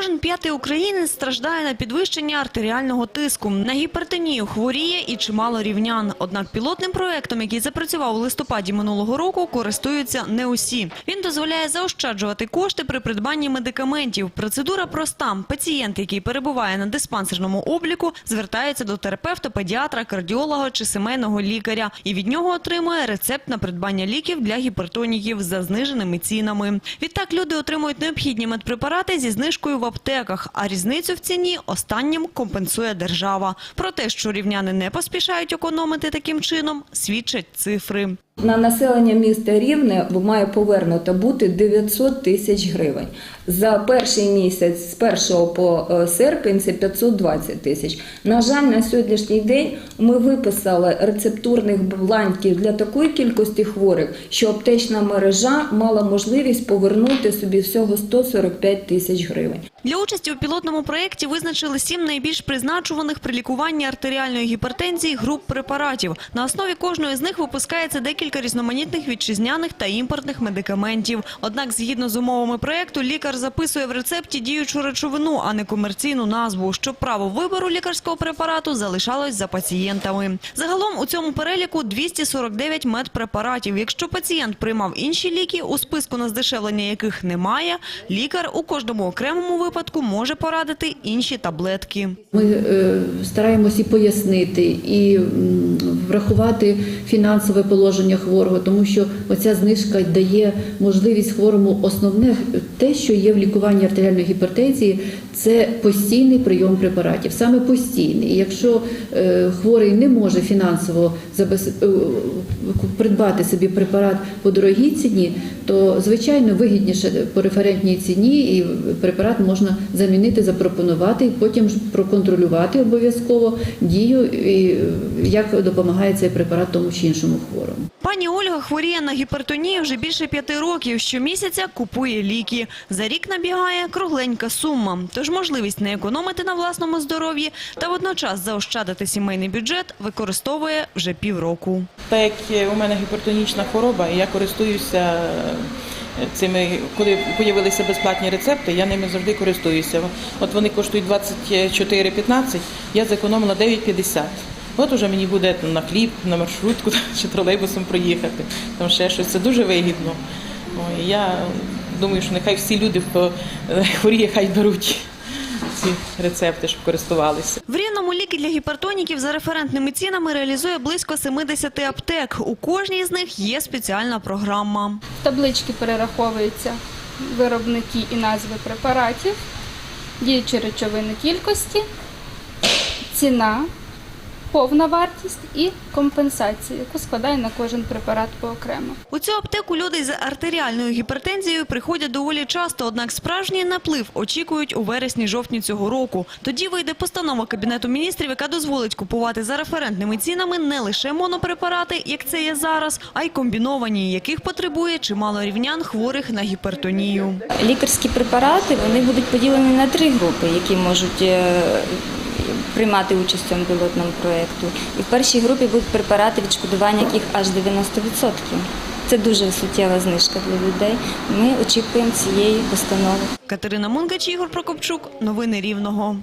Кожен п'ятий українець страждає на підвищення артеріального тиску. На гіпертонію хворіє і чимало рівнян. Однак пілотним проектом, який запрацював у листопаді минулого року, користуються не усі. Він дозволяє заощаджувати кошти при придбанні медикаментів. Процедура проста. Пацієнт, який перебуває на диспансерному обліку, звертається до терапевта, педіатра, кардіолога чи сімейного лікаря і від нього отримує рецепт на придбання ліків для гіпертоніків за зниженими цінами. Відтак люди отримують необхідні медпрепарати зі знижкою в аптеках, а різницю в ціні останнім компенсує держава. Про те, що рівняни не поспішають економити таким чином, свідчать цифри. На населення міста Рівне має повернуто бути 900 тисяч гривень. За перший місяць з 1 по е, серпень це 520 тисяч. На жаль, на сьогоднішній день ми виписали рецептурних бланків для такої кількості хворих, що аптечна мережа мала можливість повернути собі всього 145 тисяч гривень. Для участі у пілотному проєкті визначили сім найбільш призначуваних при лікуванні артеріальної гіпертензії груп препаратів. На основі кожної з них випускається декілька різноманітних вітчизняних та імпортних медикаментів. Однак, згідно з умовами проєкту, лікар записує в рецепті діючу речовину, а не комерційну назву, щоб право вибору лікарського препарату залишалось за пацієнтами. Загалом у цьому переліку 249 медпрепаратів. Якщо пацієнт приймав інші ліки, у списку на здешевлення яких немає, лікар у кожному окремому випадку може порадити інші таблетки. Ми е, стараємось і пояснити, і врахувати фінансове положення хворого, тому що оця знижка дає можливість хворому основне те, що є в лікуванні артеріальної гіпертензії, це постійний прийом препаратів, саме постійний. І якщо е, хворий не може фінансово е, придбати собі препарат по дорогій ціні, то звичайно вигідніше по референтній ціні і препарат можна замінити, запропонувати, і потім проконтролювати обов'язково дію, і е, як допомагає цей препарат тому чи іншому хворому. Пані Ольга хворіє на гіпертонію вже більше п'яти років. Щомісяця купує ліки. За рік набігає кругленька сума. Тож можливість не економити на власному здоров'ї та водночас заощадити сімейний бюджет використовує вже півроку. Так як у мене гіпертонічна хвороба, я користуюся е, цими, коли з'явилися безплатні рецепти, я ними завжди користуюся. От вони коштують 24,15, я зекономила 9,50. От уже мені буде на хліб, на маршрутку чи тролейбусом проїхати, там ще щось. Це дуже вигідно. Ой, я думаю, що нехай всі люди, хто е, хворіє, хай беруть ці рецепти, щоб користувалися. В Рівному ліки для гіпертоніків за референтними цінами реалізує близько 70 аптек. У кожній з них є спеціальна програма. Таблички перераховуються виробники і назви препаратів, діючі речовини кількості, ціна, повна вартість і компенсація, яку складає на кожен препарат поокремо. У цю аптеку люди з артеріальною гіпертензією приходять доволі часто, однак справжній наплив очікують у вересні-жовтні цього року. Тоді вийде постанова Кабінету міністрів, яка дозволить купувати за референтними цінами не лише монопрепарати, як це є зараз, а й комбіновані, яких потребує чимало рівнян хворих на гіпертонію. Лікарські препарати вони будуть поділені на три групи, які можуть е, приймати участь у цьому пілотному проєкту. І в першій групі будуть препарати, відшкодування яких аж 90%. Це дуже суттєва знижка для людей. Ми очікуємо цієї постанови. Катерина Мунгач, Ігор Прокопчук. Новини Рівного.